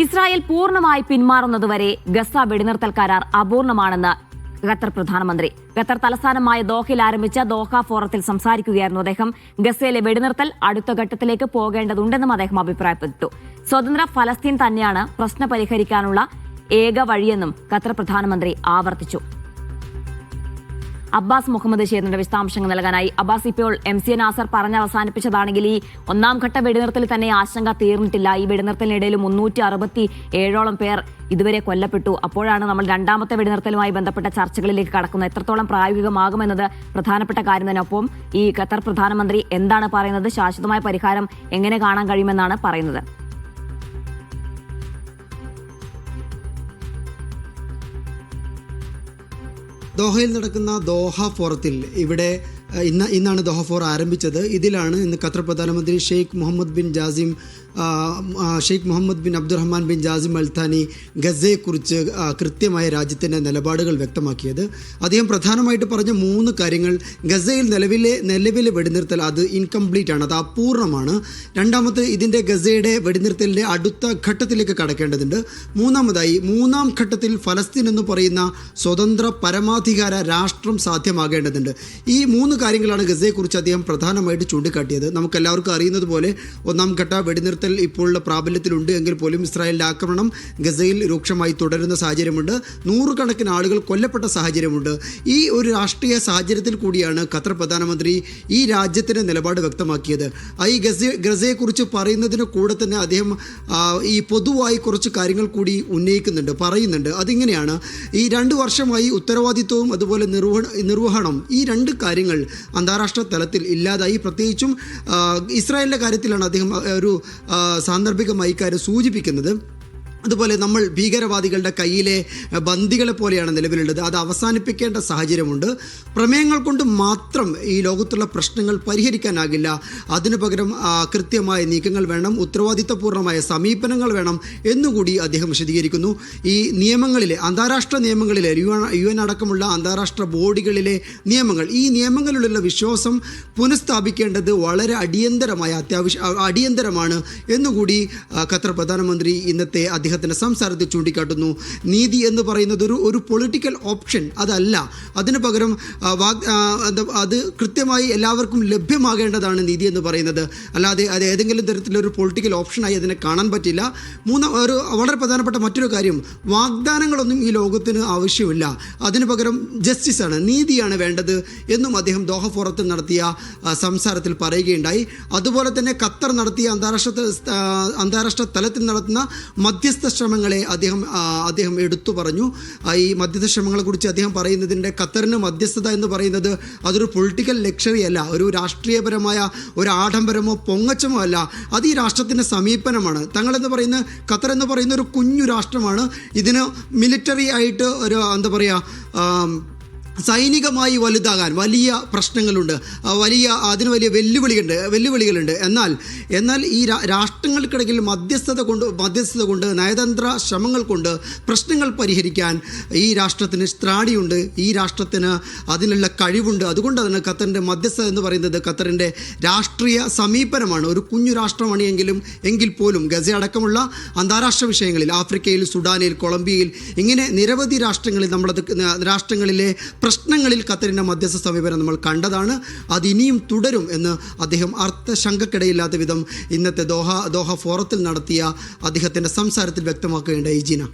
Israel പൂർണമായി പിന്മാറുന്നതുവരെ Gaza വെടിനിർത്തൽ കരാർ അപൂർണമാണെന്ന് ഖത്തർ പ്രധാനമന്ത്രി. ഖത്തർ തലസ്ഥാനമായ ദോഹയിൽ ആരംഭിച്ച ദോഹ ഫോറത്തിൽ സംസാരിക്കുകയായിരുന്നു അദ്ദേഹം. ഗസയിലെ വെടിനിർത്തൽ അടുത്ത ഘട്ടത്തിലേക്ക് പോകേണ്ടതുണ്ടെന്നും അദ്ദേഹം അഭിപ്രായപ്പെട്ടു. സ്വതന്ത്ര ഫലസ്തീൻ തന്നെയാണ് പ്രശ്നം പരിഹരിക്കാനുള്ള ഏക വഴിയെന്നും ഖത്തർ പ്രധാനമന്ത്രി ആവർത്തിച്ചു. അബ്ബാസ് മുഹമ്മദ് ഷേറിന്റെ വിശദാംശങ്ങൾ നൽകാനായി. അബ്ബാസ് ഇപ്പോൾ എം സി നാസർ പറഞ്ഞ് അവസാനിപ്പിച്ചതാണെങ്കിൽ ഈ ഒന്നാം ഘട്ട വെടിനിർത്തൽ തന്നെ ആശങ്ക തീർന്നിട്ടില്ല. ഈ വെടിനിർത്തലിനിടയിൽ മുന്നൂറ്റി അറുപത്തി ഏഴോളം പേർ ഇതുവരെ കൊല്ലപ്പെട്ടു. അപ്പോഴാണ് നമ്മൾ രണ്ടാമത്തെ വെടിനിർത്തലുമായി ബന്ധപ്പെട്ട ചർച്ചകളിലേക്ക് കടക്കുന്നത്. എത്രത്തോളം പ്രായോഗികമാകുമെന്നത് പ്രധാനപ്പെട്ട കാര്യം തന്നെ. ഒപ്പം ഈ ഖത്തർ പ്രധാനമന്ത്രി എന്താണ് പറയുന്നത്? ശാശ്വതമായ പരിഹാരം എങ്ങനെ കാണാൻ കഴിയുമെന്നാണ് പറയുന്നത്. ദോഹയിൽ നടക്കുന്ന ദോഹ ഫോറത്തിൽ ഇവിടെ ഇന്ന് ഇന്നാണ് ദോഹ ഫോർ ആരംഭിച്ചത്. ഇതിലാണ് ഇന്ന് ഖത്തർ പ്രധാനമന്ത്രി Sheikh Mohammed bin Jassim Sheikh Mohammed bin Abdulrahman bin Jassim Al Thani ഗസയെക്കുറിച്ച് കൃത്യമായ രാജ്യത്തിന്റെ നിലപാടുകൾ വ്യക്തമാക്കിയത്. അദ്ദേഹം പ്രധാനമായിട്ട് പറഞ്ഞ മൂന്ന് കാര്യങ്ങൾ ഗസയിൽ നിലവിലെ നിലവിലെ വെടിനിർത്തൽ അത് ഇൻകംപ്ലീറ്റ് ആണ് അത് അപൂർണമാണ്. രണ്ടാമത് ഇതിന്റെ ഗസയുടെ വെടിനിർത്തലിന്റെ അടുത്ത ഘട്ടത്തിലേക്ക് കടക്കേണ്ടതുണ്ട്. മൂന്നാമതായി മൂന്നാം ഘട്ടത്തിൽ ഫലസ്തീൻ എന്ന് പറയുന്ന സ്വതന്ത്ര പരമാധികാര രാഷ്ട്രം സാധ്യമാകേണ്ടതുണ്ട്. ഈ മൂന്ന് കാര്യങ്ങളാണ് ഗസയെക്കുറിച്ച് അദ്ദേഹം പ്രധാനമായിട്ട് ചൂണ്ടിക്കാട്ടിയത്. നമുക്കെല്ലാവർക്കും അറിയുന്നത് പോലെ ഒന്നാം ഘട്ട വെടിനിർത്തൽ ഇപ്പോഴുള്ള പ്രാബല്യത്തിലുണ്ട് എങ്കിൽ പോലും ഇസ്രായേലിന്റെ ആക്രമണം ഗസയിൽ രൂക്ഷമായി തുടരുന്ന സാഹചര്യമുണ്ട്. നൂറുകണക്കിന് ആളുകൾ കൊല്ലപ്പെട്ട സാഹചര്യമുണ്ട്. ഈ ഒരു രാഷ്ട്രീയ സാഹചര്യത്തിൽ കൂടിയാണ് ഖത്തർ പ്രധാനമന്ത്രി ഈ രാജ്യത്തിന്റെ നിലപാട് വ്യക്തമാക്കിയത്. ഈ ഗസ ഗസയെക്കുറിച്ച് പറയുന്നതിന് കൂടെ തന്നെ അദ്ദേഹം ഈ പൊതുവായി കുറച്ച് കാര്യങ്ങൾ കൂടി ഉന്നയിക്കുന്നുണ്ട് പറയുന്നുണ്ട്. അതിങ്ങനെയാണ് ഈ രണ്ട് വർഷമായി ഉത്തരവാദിത്വവും അതുപോലെ നിർവഹ നിർവഹണം ഈ രണ്ട് കാര്യങ്ങൾ അന്താരാഷ്ട്ര തലത്തിൽ ഇല്ലാതായി. പ്രത്യേകിച്ചും ഇസ്രായേലിന്റെ കാര്യത്തിലാണ് അദ്ദേഹം ഒരു സാന്ദർഭികമായി ഇക്കാര്യം സൂചിപ്പിക്കുന്നത് അതുപോലെ നമ്മൾ ഭീകരവാദികളുടെ കയ്യിലെ ബന്ദികളെ പോലെയാണ് നിലവിലുള്ളത്. അത് അവസാനിപ്പിക്കേണ്ട സാഹചര്യമുണ്ട്. പ്രമേയങ്ങൾ കൊണ്ട് മാത്രം ഈ ലോകത്തുള്ള പ്രശ്നങ്ങൾ പരിഹരിക്കാനാകില്ല. അതിനു പകരം കൃത്യമായ നീക്കങ്ങൾ വേണം ഉത്തരവാദിത്തപൂർണമായ സമീപനങ്ങൾ വേണം എന്നുകൂടി അദ്ദേഹം വിശദീകരിക്കുന്നു. ഈ നിയമങ്ങളിലെ അന്താരാഷ്ട്ര നിയമങ്ങളിലെ യു എൻ അടക്കമുള്ള അന്താരാഷ്ട്ര ബോഡികളിലെ നിയമങ്ങൾ ഈ നിയമങ്ങളിലുള്ള വിശ്വാസം പുനഃസ്ഥാപിക്കേണ്ടത് വളരെ അടിയന്തരമായ അത്യാവശ്യ അടിയന്തരമാണ് എന്നുകൂടി ഖത്തർ പ്രധാനമന്ത്രി ഇന്നത്തെ അദ്ദേഹത്തിന്റെ സംസാരത്തിൽ ചൂണ്ടിക്കാട്ടുന്നു. നീതി എന്ന് പറയുന്നത് ഒരു ഒരു പൊളിറ്റിക്കൽ ഓപ്ഷൻ അതല്ല. അതിന് പകരം അത് കൃത്യമായി എല്ലാവർക്കും ലഭ്യമാകേണ്ടതാണ് നീതി എന്ന് പറയുന്നത്. അല്ലാതെ അത് ഏതെങ്കിലും തരത്തിലൊരു പൊളിറ്റിക്കൽ ഓപ്ഷനായി അതിനെ കാണാൻ പറ്റില്ല. മൂന്നാം ഒരു വളരെ പ്രധാനപ്പെട്ട മറ്റൊരു കാര്യം. വാഗ്ദാനങ്ങളൊന്നും ഈ ലോകത്തിന് ആവശ്യമില്ല. അതിന് പകരം ജസ്റ്റിസാണ് നീതിയാണ് വേണ്ടത് എന്നും അദ്ദേഹം ദോഹ ഫോറത്തിൽ നടത്തിയ സംസാരത്തിൽ പറയുകയുണ്ടായി. അതുപോലെ തന്നെ ഖത്തർ നടത്തിയ അന്താരാഷ്ട്ര അന്താരാഷ്ട്ര തലത്തിൽ നടത്തുന്ന മധ്യസ്ഥ ശ്രമങ്ങളെ അദ്ദേഹം അദ്ദേഹം എടുത്തു പറഞ്ഞു. ഈ മധ്യസ്ഥ ശ്രമങ്ങളെക്കുറിച്ച് അദ്ദേഹം പറയുന്നതിന്റെ ഖത്തറിന് മധ്യസ്ഥത എന്ന് പറയുന്നത് അതൊരു പൊളിറ്റിക്കൽ ലക്ഷറി അല്ല. ഒരു രാഷ്ട്രീയപരമായ ഒരു ആഡംബരമോ പൊങ്ങച്ചമോ അല്ല. അത് ഈ രാഷ്ട്രത്തിന്റെ സമീപനമാണ്. തങ്ങളെന്ന് പറയുന്ന ഖത്തർ എന്ന് പറയുന്ന ഒരു കുഞ്ഞു രാഷ്ട്രമാണ്. ഇതിന് മിലിറ്ററി ആയിട്ട് ഒരു എന്താ പറയുക സൈനികമായി വലുതാകാൻ വലിയ പ്രശ്നങ്ങളുണ്ട്. വലിയ അതിന് വലിയ വെല്ലുവിളികളുണ്ട് വെല്ലുവിളികളുണ്ട്. എന്നാൽ എന്നാൽ ഈ രാഷ്ട്രങ്ങൾക്കിടയിൽ മധ്യസ്ഥത കൊണ്ട് മധ്യസ്ഥത കൊണ്ട് നയതന്ത്ര ശ്രമങ്ങൾ കൊണ്ട് പ്രശ്നങ്ങൾ പരിഹരിക്കാൻ ഈ രാഷ്ട്രത്തിന് ത്രാണിയുണ്ട്. ഈ രാഷ്ട്രത്തിന് അതിനുള്ള കഴിവുണ്ട്. അതുകൊണ്ട് തന്നെ ഖത്തറിന്റെ മധ്യസ്ഥത എന്ന് പറയുന്നത് ഖത്തറിന്റെ രാഷ്ട്രീയ സമീപനമാണ്. ഒരു കുഞ്ഞു രാഷ്ട്രമാണ് എങ്കിലും എങ്കിൽ പോലും ഗസ അടക്കമുള്ള അന്താരാഷ്ട്ര വിഷയങ്ങളിൽ ആഫ്രിക്കയിൽ സുഡാനിൽ കൊളംബിയയിൽ ഇങ്ങനെ നിരവധി രാഷ്ട്രങ്ങളിൽ നമ്മളത് രാഷ്ട്രങ്ങളിലെ പ്രശ്നങ്ങളിൽ ഖത്തറിന്റെ മധ്യസ്ഥ സമീപനം നമ്മൾ കണ്ടതാണ്. അത് ഇനിയും തുടരും എന്ന് അദ്ദേഹം അർത്ഥശങ്കക്കിടയില്ലാത്ത വിധം ഇന്നത്തെ ദോഹ ദോഹ ഫോറത്തിൽ നടത്തിയ അദ്ദേഹത്തിന്റെ സംസാരത്തിൽ വ്യക്തമാക്കുകയുണ്ടായി. ജീന.